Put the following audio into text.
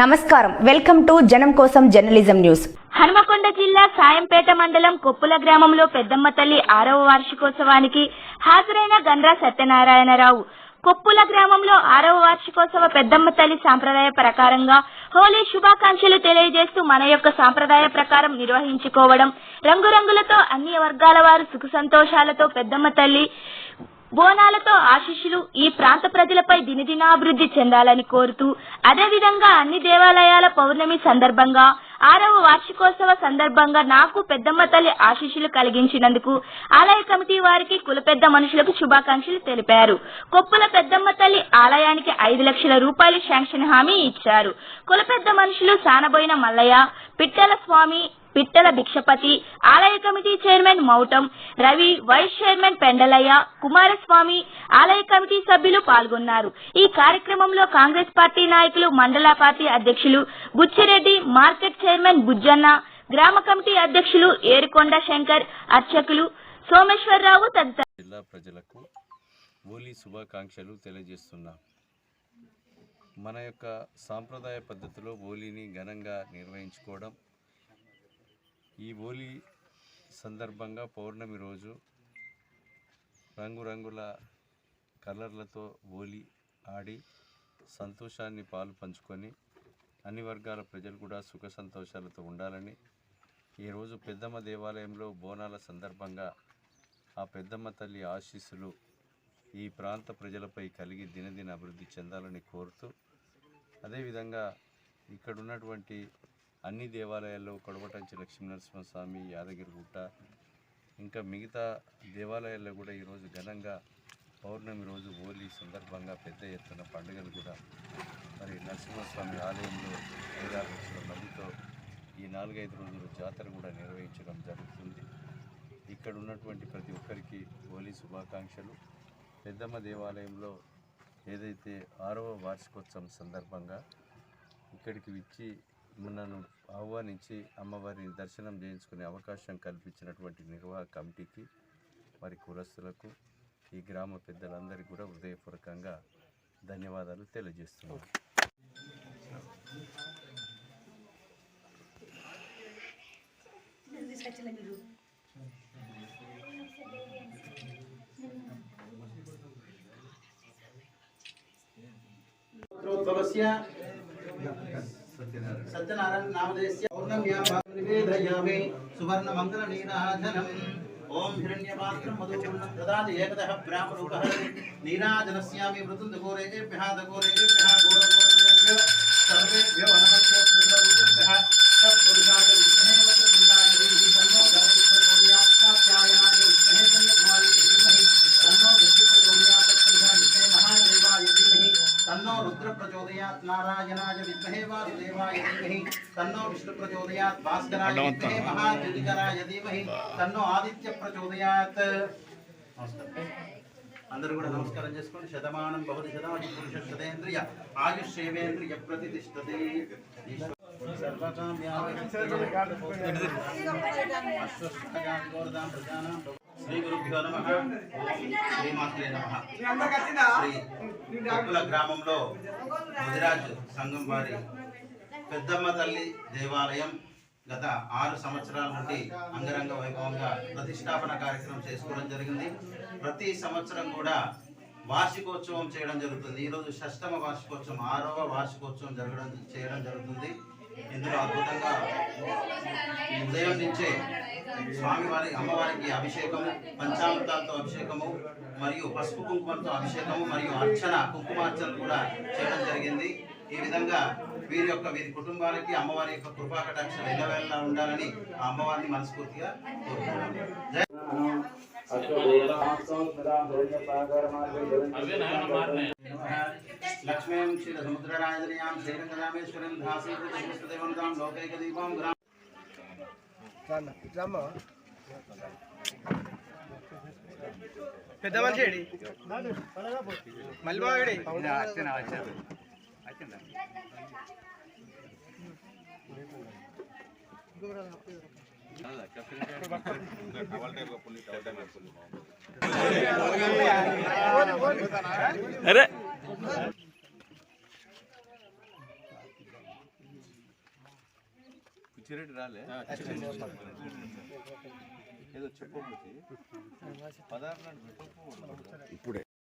నమస్కారం. Welcome to జనం కోసం జర్నలిజం న్యూస్. హనుమకొండ జిల్లా సాయంపేట మండలం కొప్పుల గ్రామంలో పెద్దమ్మ తల్లి ఆరవ వార్షికోత్సవానికి హాజరైన గండ్రా సత్యనారాయణరావు. కొప్పుల గ్రామంలో ఆరవ వార్షికోత్సవ పెద్దమ్మ తల్లి సాంప్రదాయ ప్రకారంగా హోలీ శుభాకాంక్షలు తెలియజేస్తూ మన యొక్క సాంప్రదాయ ప్రకారం నిర్వహించుకోవడం రంగురంగులతో అన్ని వర్గాల వారు సుఖ సంతోషాలతో పెద్దమ్మ తల్లి బోనాలతో ఆశీస్సులు ఈ ప్రాంత ప్రజలపై దినదినాభివృద్ధి చెందాలని కోరుతూ అదేవిధంగా అన్ని దేవాలయాల పౌర్ణమి సందర్భంగా ఆరవ వార్షికోత్సవ సందర్భంగా నాకు పెద్దమ్మ తల్లి ఆశీస్సులు కలిగించినందుకు ఆలయ కమిటీ వారికి కుల పెద్ద మనుషులకు శుభాకాంక్షలు తెలిపారు. కొప్పుల పెద్దమ్మ తల్లి ఆలయానికి ఐదు లక్షల రూపాయలు శాంక్షన్ హామీ ఇచ్చారు. కుల పెద్ద మనుషులు సానబోయిన మల్లయ్య పిట్టల స్వామి పిట్టల భిక్షపతి ఆలయ committee chairman Moutam Ravi vice chairman Pendalaiah Kumaraswamy ఆలయ కమిటీ సభ్యులు పాల్గొన్నారు. ఈ కార్యక్రమంలో కాంగ్రెస్ పార్టీ నాయకులు మండల పార్టీ అధ్యక్షులు బుచ్చిరెడ్డి మార్కెట్ చైర్మన్ బుజ్జన్న గ్రామ కమిటీ అధ్యక్షులు ఏరుకొండ శంకర్ అర్చకులు సోమేశ్వరరావు తదితరులు. జిల్లా ప్రజలకు హోలీ శుభాకాంక్షలు తెలియజేస్తున్నాం. మన యొక్క సాంప్రదాయ పద్ధతిలో హోలీని ఘనంగా నిర్వహించుకోవడం ఈ హోలీ సందర్భంగా పౌర్ణమి రోజు రంగురంగుల కలర్లతో హోలీ ఆడి సంతోషాన్ని పాలు పంచుకొని అన్ని వర్గాల ప్రజలు కూడా సుఖ సంతోషాలతో ఉండాలని ఈరోజు పెద్దమ్మ దేవాలయంలో బోనాల సందర్భంగా ఆ పెద్దమ్మ తల్లి ఆశీస్సులు ఈ ప్రాంత ప్రజలపై కలిగి దినదిన అభివృద్ధి చెందాలని కోరుతూ అదేవిధంగా ఇక్కడ ఉన్నటువంటి అన్ని దేవాలయాల్లో కొడవటంచి లక్ష్మీనరసింహస్వామి యాదగిరిగుట్ట ఇంకా మిగతా దేవాలయాల్లో కూడా ఈరోజు ఘనంగా పౌర్ణమి రోజు హోలీ సందర్భంగా పెద్ద ఎత్తున పండుగలు కూడా మరి నరసింహస్వామి ఆలయంలో ఐదారు లక్షల మందితో ఈ నాలుగైదు రోజులు జాతర కూడా నిర్వహించడం జరుగుతుంది. ఇక్కడ ఉన్నటువంటి ప్రతి ఒక్కరికి హోలీ శుభాకాంక్షలు. పెద్దమ్మ దేవాలయంలో ఏదైతే ఆరవ వార్షికోత్సవం సందర్భంగా ఇక్కడికి వచ్చి నన్ను ఆహ్వానించి అమ్మవారిని దర్శనం చేయించుకునే అవకాశం కల్పించినటువంటి నిర్వాహ కమిటీకి వారి కులస్తులకు ఈ గ్రామ పెద్దలందరికీ కూడా హృదయపూర్వకంగా ధన్యవాదాలు తెలియజేస్తున్నాను Gracias. सत्यनारायण। नामदेश्य सुवर्ण मंगल नीराजनम ओम हिरण्यपात्रं मधुपूर्णं ददाति एकदः ब्राह्मरूपः नीराजनस्यामि वृतुन्दघोरेभ्यः दघोरेभ्यः घोरघोरेभ्यो सर्वेभ्यो वनमस्य प्रचोदयात् नारायणाय विद्महे वासुदेवाय धीमहि तन्नो विष्णु प्रचोदयात् भास्कराय विद्महे महाद्युतिकराय धीमहि तन्नो ఆదిత్య ప్రచోదయాత్ అందరూ కూడా నమస్కారం చేసుకోండి శతమానం భవతి శతాది పురుష శతేంద్రియ ఆయుష్యేవేంద్రియ ప్రతిష్టతే శ్రీ గురుభ్యో నమ. శ్రీమాత్రే నమ. శ్రీ కొప్పుల గ్రామంలో ముదిరాజ్ సంఘం వారి పెద్దమ్మ తల్లి దేవాలయం గత ఆరు సంవత్సరాల నుండి అంగరంగ వైభవంగా ప్రతిష్టాపన కార్యక్రమం చేసుకోవడం జరిగింది. ప్రతి సంవత్సరం కూడా వార్షికోత్సవం చేయడం జరుగుతుంది. ఈరోజు షష్టమ వార్షికోత్సవం ఆరవ వార్షికోత్సవం జరగడం చేయడం జరుగుతుంది. ఇందులో అద్భుతంగా ఉదయం నుంచే స్వామివారి అమ్మవారికి అభిషేకము పంచామృతాలతో అభిషేకము మరియు పసుపు కుంకుమలతో అభిషేకము మరియు అర్చన కుంకుమార్చన కూడా చేయడం జరిగింది. ఈ విధంగా వీరి యొక్క వీరి కుటుంబాలకి అమ్మవారి యొక్క కృపా కటాక్షలు ఎల్లవేళలా ఉండాలని ఆ అమ్మవారిని మనస్ఫూర్తిగా కోరుతున్నాను జై లక్ష్మీం క్షీర సముద్రరాజనీయాం శ్రీరంగరామేశ్వరం ధాసీకృతదేవంతాం లోకైక దీపం గ్రామ పెద్ద మనిషి బాగడి. అరే. సిరెడ్డి రాలే? ఏదో చెప్పబోతే పదహారు నాడు పెట్టకపోవడం ఇప్పుడే.